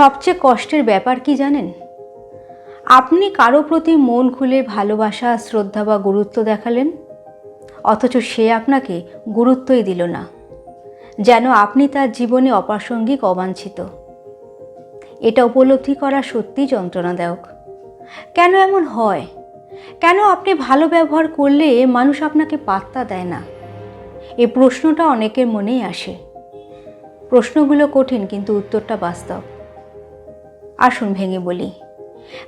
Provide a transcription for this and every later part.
সবচেয়ে কষ্টের ব্যাপার কি জানেন? আপনি কারও প্রতি মন খুলে ভালোবাসা, শ্রদ্ধা বা গুরুত্ব দেখালেন? অথচ সে আপনাকে গুরুত্বই দিল না, যেন আপনি তার জীবনে অপ্রাসঙ্গিক, অবাঞ্ছিত। এটা উপলব্ধি করা সত্যি যন্ত্রণাদায়ক। কেন এমন হয়? কেন আপনি ভালো ব্যবহার করলে মানুষ আপনাকে পাত্তা দেয় না? এই প্রশ্নটা অনেকের মনেই আসে। প্রশ্নগুলো কঠিন, কিন্তু উত্তরটা বাস্তব। আসুন ভেঙে বলি।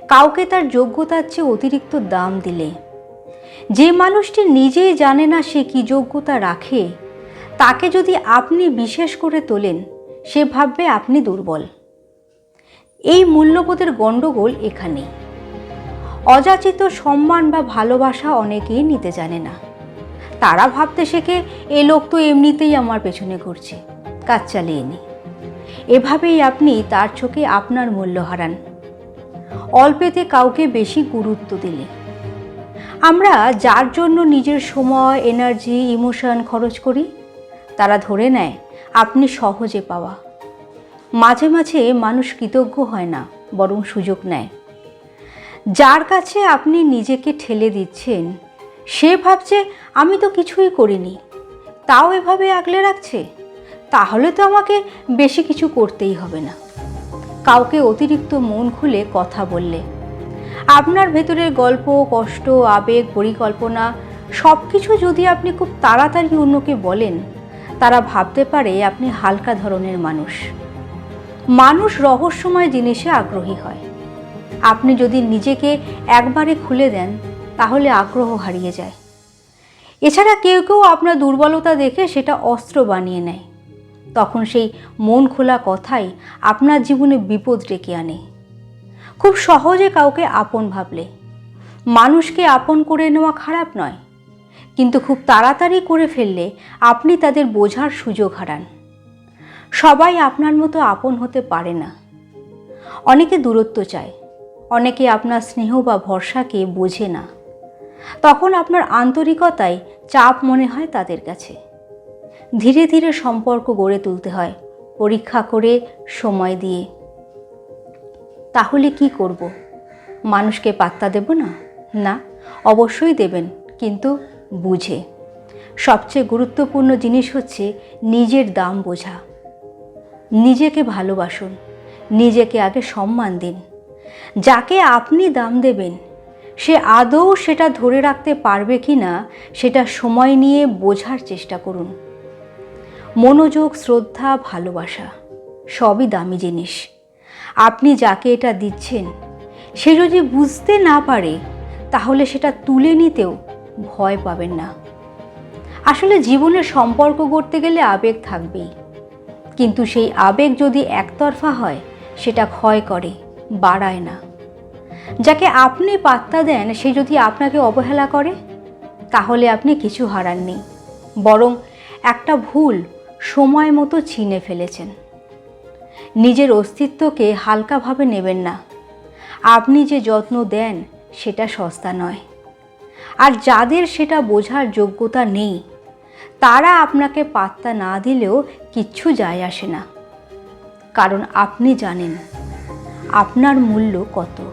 কাউকে তার যোগ্যতার চেয়ে অতিরিক্ত দাম দিলে। যে মানুষটি নিজেই জানে না সে কি যোগ্যতা রাখে, তাকে যদি আপনি বিশেষ করে তোলেন, সে ভাববে আপনি দুর্বল। এই মূল্যবোধের গণ্ডগোল এখানেই অযাচিত সম্মান বা ভালোবাসা অনেকেই নিতে জানে না। তারা ভাবতে শেখে, এ লোক তো এমনিতেই আমার পেছনে ঘুরছে, কাজ চালিয়ে নি। এভাবেই আপনি তার চোখে আপনার মূল্য হারান। অল্পেতে কাউকে বেশি গুরুত্ব দিলে। আমরা যার জন্য নিজের সময় এনার্জি ইমোশন খরচ করি, তারা ধরে নেয়, আপনি সহজে পাওয়া। মাঝে মাঝে মানুষ কৃতজ্ঞ হয় না, বরং সুযোগ নেয়। যার কাছে আপনি নিজেকে ঠেলে দিচ্ছেন, সে ভাবছে, আমি তো কিছুই করিনি। তাও এভাবে আগলে রাখছে? তাহলে তো আমাকে বেশি কিছু করতেই হবে না। কাউকে অতিরিক্ত মন খুলে কথা বললে। আপনার ভেতরের গল্প, কষ্ট, আবেগ, পরিকল্পনা সব কিছু যদি আপনি খুব তাড়াতাড়ি অন্যকে বলেন, তারা ভাবতে পারে আপনি হালকা ধরনের মানুষ। মানুষ রহস্যময় জিনিসে আগ্রহী হয়। আপনি যদি নিজেকে একবারে খুলে দেন, তাহলে আগ্রহ হারিয়ে যায়। এছাড়া কেউ কেউ আপনার দুর্বলতা দেখে সেটা অস্ত্র বানিয়ে নেয়। তখন সেই মন খোলা কথাই আপনার জীবনে বিপদ ডেকে আনে। খুব সহজে কাউকে আপন ভাবলে। মানুষকে আপন করে নেওয়া খারাপ নয়, কিন্তু খুব তাড়াতাড়ি করে ফেললে আপনি তাদের বোঝার সুযোগ হারান। সবাই আপনার মতো আপন হতে পারে না। অনেকে দূরত্ব চায়, অনেকে আপনার স্নেহ বা ভরসাকে বোঝে না। তখন আপনার আন্তরিকতায় চাপ মনে হয় তাদের কাছে। ধীরে ধীরে সম্পর্ক গড়ে তুলতে হয়। পরীক্ষা করে সময় দিয়ে। তাহলে কি করব? মানুষকে পাত্তা দেব না? না, অবশ্যই দেবেন, কিন্তু বুঝে। সবচেয়ে গুরুত্বপূর্ণ জিনিস হচ্ছে নিজের দাম বোঝা। নিজেকে ভালোবাসুন, নিজেকে আগে সম্মান দিন। যাকে আপনি দাম দেবেন, সে আদৌ সেটা ধরে রাখতে পারবে কি না সেটা সময় নিয়ে বোঝার চেষ্টা করুন। মনোযোগ, শ্রদ্ধা, ভালোবাসা, সবই দামি জিনিস। আপনি যাকে এটা দিচ্ছেন, সে যদি বুঝতে না পারে, তাহলে সেটা তুলে নিতেও ভয় পাবেন না। আসলে জীবনের সম্পর্ক গড়তে গেলে আবেগ থাকবেই। কিন্তু সেই আবেগ যদি একতরফা হয়, সেটা ক্ষয় করে, বাড়ায় না। যাকে আপনি পাত্তা দেন, সে যদি আপনাকে অবহেলা করে, তাহলে আপনি কিছু হারাননি। বরং একটা ভুল সময় মতো চিনে ফেলেছেন। নিজের অস্তিত্বকে হালকাভাবে নেবেন না। আপনি যে যত্ন দেন, সেটা সস্তা নয়। আর যাদের সেটা বোঝার যোগ্যতা নেই, তারা আপনাকে পাত্তা না দিলেও কিচ্ছু যায় আসে না। কারণ আপনি জানেন, আপনার মূল্য কত।